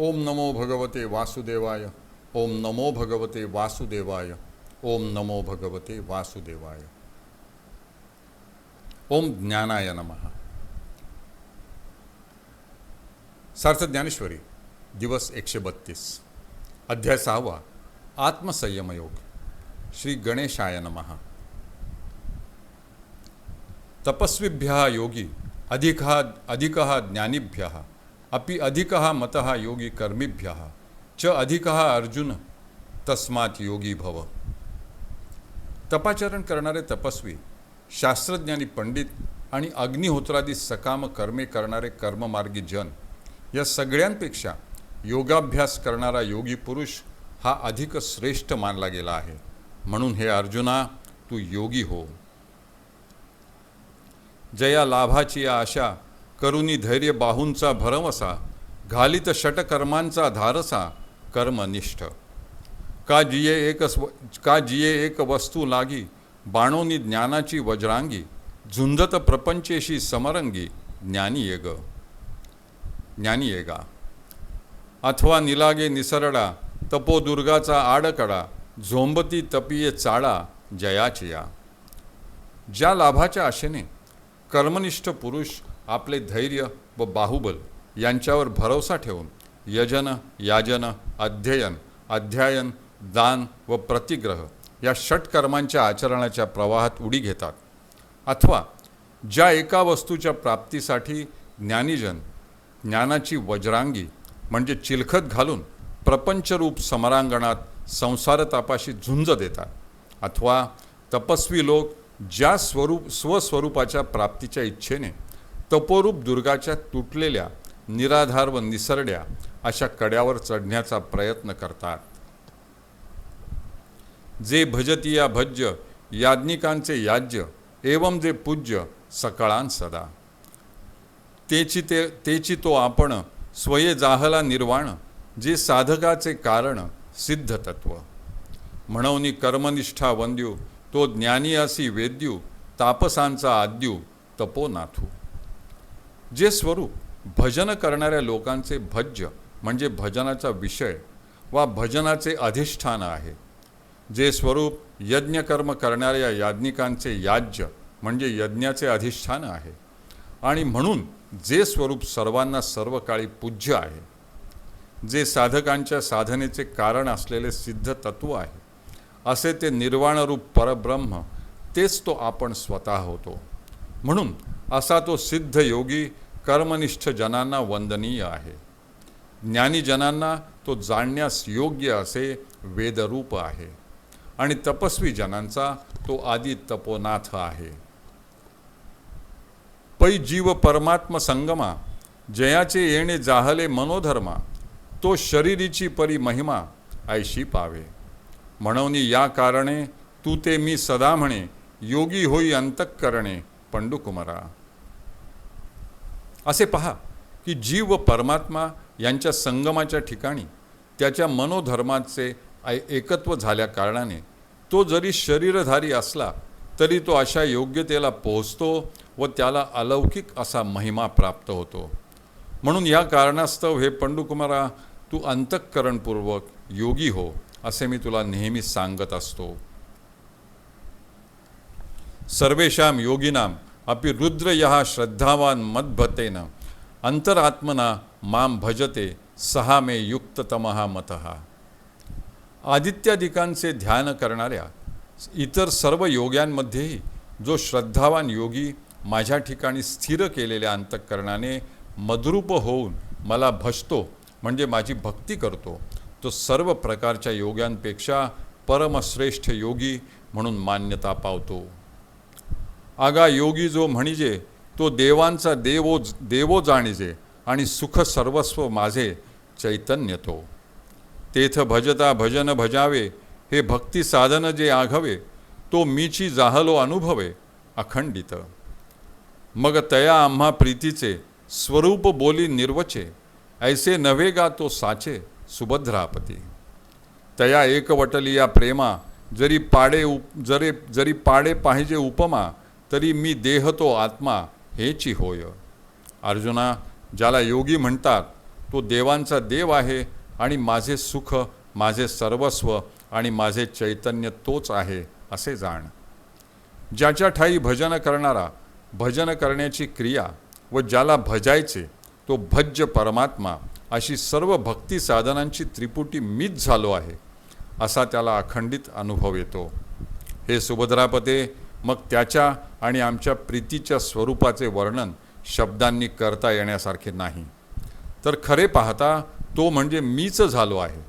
ओम नमो भगवते वासुदेवाय। ओम नमो भगवते वासुदेवाय। ओम नमो भगवते वासुदेवाय। ओम ज्ञानाय नमः। सार्थ ज्ञानेश्वरी दिवस एकशे बत्तीस। अध्याय सहावा, आत्मसंयमयोग। श्री गणेशाय नमः। तपस्विभ्यः योगी, अधिकः अधिकः ज्ञानिभ्यः। अपि अधिकः मतः योगी कर्मिभ्यः। च अधिकः अर्जुन तस्मात योगी भव। तपाचरण करणारे तपस्वी शास्त्रज्ञानी पंडित आणि अग्निहोत्रादी सकाम कर्मे करणारे कर्ममार्गी जन या सगळ्यांपेक्षा योगाभ्यास करणारा योगी पुरुष हा अधिक श्रेष्ठ मानला गेला आहे. म्हणून हे अर्जुना तू योगी हो. जया लाभाची या आशा करुनी धैर्य बाहूंचा भरवसा घालित षटकर्मांचा धारसा कर्मनिष्ठ. का जिये एक स्व- का जिये एक वस्तू लागी बाणोनी ज्ञानाची वज्रांगी झुंजत प्रपंचेशी समरंगी ज्ञानी येग. ज्ञानी येगा. अथवा निलागे निसरडा तपोदुर्गाचा आडकडा झोंबती तपिये चाळा जयाचिया. ज्या लाभाच्या आशेने कर्मनिष्ठ पुरुष आपले धैर्य व बाहुबल यांच्यावर भरोसा ठेवून यजन याजन अध्ययन अध्यायन दान व प्रतिग्रह या षटकर्मांच्या आचरणाच्या प्रवाहात उडी घेतात. अथवा ज्या एका वस्तूच्या प्राप्तीसाठी ज्ञानीजन ज्ञानाची वज्रांगी म्हणजे चिलखत घालून प्रपंचरूप समरांगणात संसारतापाशी झुंज देतात. अथवा तपस्वी लोक ज्या स्वरूप स्वस्वरूपाच्या प्राप्तीच्या इच्छेने तपोरूप दुर्गाच्या तुटलेल्या निराधार व निसरड्या अशा कड्यावर चढण्याचा प्रयत्न करतात. जे भजती या भज्य याज्ञिकांचे याज्य एवं जे पूज्य सकळान सदा. तेची ते तेची तो आपण स्वये जाहला निर्वाण जे साधकाचे कारण सिद्ध तत्व. म्हणून कर्मनिष्ठा वंद्यू तो ज्ञानी असी वेद्यू तापसांचा आद्यू तपोनाथू. जे स्वरूप भजन करणाऱ्या लोकांचे भज्य म्हणजे भजनाचा विषय वा भजनाचे अधिष्ठान आहे जे स्वरूप यज्ञकर्म करणाऱ्या याज्ञिकांचे याज्य म्हणजे यज्ञाचे अधिष्ठान आहे. आणि म्हणून जे स्वरूप सर्वांना सर्व काळी पूज्य आहे जे साधकांच्या साधनेचे कारण असलेले सिद्ध तत्व आहे असे ते निर्वाणरूप परब्रह्म तेच तो आपण स्वतः होतो. म्हणून असा तो सिद्ध योगी कर्मनिष्ठ जनांना वंदनीय आहे. ज्ञानी जनांना तो जाणण्यास योग्य असे वेदरूप आहे. आणि तपस्वी जनांचा तो आदि तपोनाथ आहे. पै जीव परमात्म संगमा जयाचे येणे जाहले मनोधर्मा तो शरीरीची परी महिमा ऐशी पावे. म्हणून या कारणे तू ते मी सदा म्हणे योगी होई अंतक करणे पंडुकुमरा. असे पहा की जीव व परमात्मा यांच्या संगमाच्या ठिकाणी त्याच्या मनोधर्माचे एकत्व झाल्या कारणाने तो जरी शरीरधारी असला तरी तो अशा योग्यतेला पोहोचतो व त्याला अलौकिक असा महिमा प्राप्त होतो. म्हणून या कारणास्तव हे पंडुकुमारा तू अंतःकरणपूर्वक योगी हो असे मी तुला नेहमी सांगत असतो. सर्वेषां योगिनाम अपि रुद्र यः श्रद्धावान मद्भतेन। अंतरात्मना माम भजते सहा मे युक्ततमहा मतः। आदित्यादिकांचे ध्यान करणाऱ्या इतर सर्व योग्यांमध्येही जो श्रद्धावान योगी माझ्या ठिकाणी स्थिर केलेल्या अंतःकरणाने मद्रूप होऊन मला भजतो म्हणजे माझी भक्ती करतो तो सर्व प्रकारच्या योग्यांपेक्षा परमश्रेष्ठ योगी म्हणून मान्यता पावतो. आगा योगी जो म्हणजे तो देवांचा देवो देवो जाणीजे आणि सुख सर्वस्व माझे चैतन्य तो. तेथ भजता भजन भजावे हे भक्ती साधन जे आघवे तो मीची जाहलो अनुभवे अखंडित. मग तया आम्हा प्रीतीचे स्वरूप बोली निर्वचे ऐसे नव्हे गा तो साचे सुभद्रापती. तया एकवटली या प्रेमा जरी पाडे उप जरे जरी पाडे पाहिजे उपमा तरी मी देह तो आत्मा हेची होय. अर्जुना ज्याला योगी म्हणतात तो देवांचा देव आहे आणि माझे सुख माझे सर्वस्व आणि माझे चैतन्य तोच आहे असे जाण. ज्याच्या ठाई भजन करणारा भजन करण्याची क्रिया व ज्याला भजायचे तो भज्य परमात्मा अशी सर्व भक्ती साधनांची त्रिपुटी मीच झालो आहे असा त्याला अखंडित अनुभव येतो. हे सुभद्रापते मग त्याच्या आणि आमच्या प्रीतीच्या स्वरूपाचे वर्णन शब्दांनी करता येण्यासारखे नाही. तर खरे पाहता तो म्हणजे मीच झालो आहे.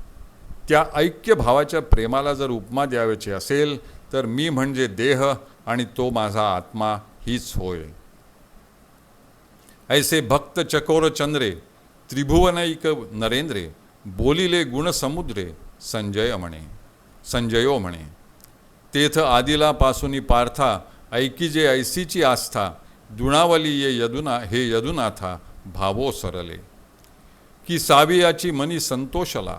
त्या ऐक्य भावाच्या प्रेमाला जर उपमा द्यावयाची असेल तर मी म्हणजे देह आणि तो माझा आत्मा हीच होय. ऐसे भक्त चकोर चंद्रे त्रिभुवनैक नरेंद्रे बोलिले गुणसमुद्रे संजय म्हणे संजयो म्हणे तेथ आदिलापासूनी पार्था ऐकी जे ऐसीची आस्था दुणावली ये यदुना हे यदुनाथा भावो सरले. की सावियाची मनी संतोषला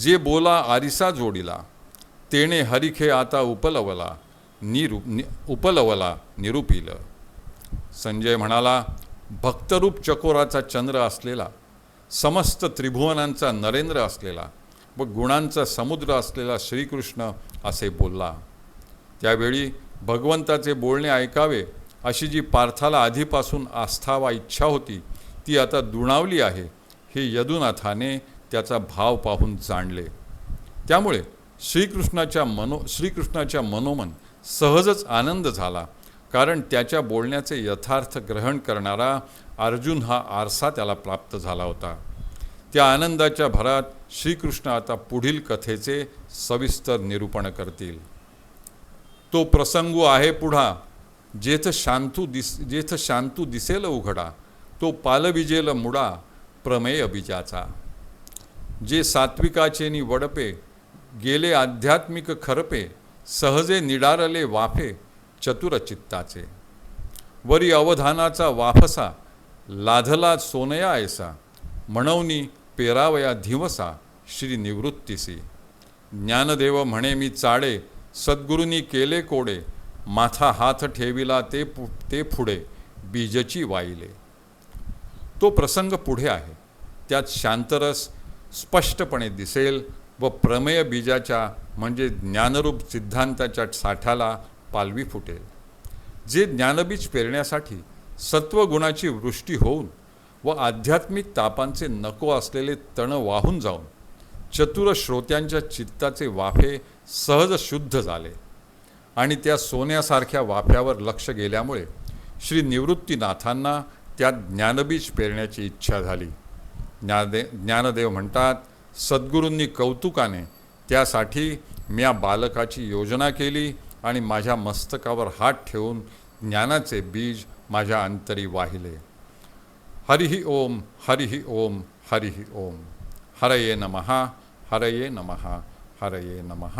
जे बोला आरिसा जोडिला तेणे हरिखे आता उपलवला निरू नि उपलवला निरूपिल. संजय म्हणाला भक्तरूप चकोराचा चंद्र असलेला समस्त त्रिभुवनांचा नरेंद्र असलेला व गुणांचा समुद्र असलेला श्रीकृष्ण असे बोलला. त्यावेळी भगवंताचे बोलणे ऐकावे अशी जी पार्थाला आधीपासून आस्था वा इच्छा होती ती आता दुणावली आहे हे यदुनाथाने त्याचा भाव पाहून जाणले. त्यामुळे श्रीकृष्णाच्या मनो श्रीकृष्णाच्या मनोमन सहजच आनंद झाला कारण त्याच्या बोलण्याचे यथार्थ ग्रहण करणारा अर्जुन हा आरसा त्याला प्राप्त झाला होता. त्या आनंदाच्या भरात श्रीकृष्ण आता पुढील कथेचे सविस्तर निरूपण करतील. तो प्रसंगू आहे पुढा. जेथ शांतू दिस जेथ शांतू दिसेल उघडा तो पालविजेल मुडा प्रमेय बीजाचा जे सात्विकाचे नि वडपे गेले आध्यात्मिक खरपे सहजे निडारले वाफे चतुरचित्ताचे वरी अवधानाचा वाफसा लाधला सोनया ऐसा म्हणवनी पेरावया धिवसा श्री निवृत्तीसी. ज्ञानदेव म्हणे मी चाडे सद्गुरूंनी केले कोडे माथा हात ठेविला ते पु ते पुढे बीजची वाईले तो प्रसंग पुढे आहे. त्यात शांतरस स्पष्टपणे दिसेल व प्रमेय बीजाच्या म्हणजे ज्ञानरूप सिद्धांताच्या साठ्याला पालवी फुटेल. जे ज्ञानबीज पेरण्यासाठी सत्वगुणाची वृष्टी होऊन व आध्यात्मिक तापांचे नको असलेले तण वाहून जाऊन चतुर श्रोत्यांच्या चित्ताचे वाफे सहज शुद्ध झाले. आणि त्या सोन्यासारख्या वाफ्यावर लक्ष गेल्यामुळे श्री निवृत्तीनाथांना त्यात ज्ञानबीज पेरण्याची इच्छा झाली. ज्ञानदे ज्ञानदेव म्हणतात सद्गुरूंनी कौतुकाने त्यासाठी म्या बालकाची योजना केली आणि माझ्या मस्तकावर हात ठेवून ज्ञानाचे बीज माझ्या अंतरी वाहिले. हरिही ओम हरिही ओम हरिही ओम. हरये नमः. हरये नमः हरये नमः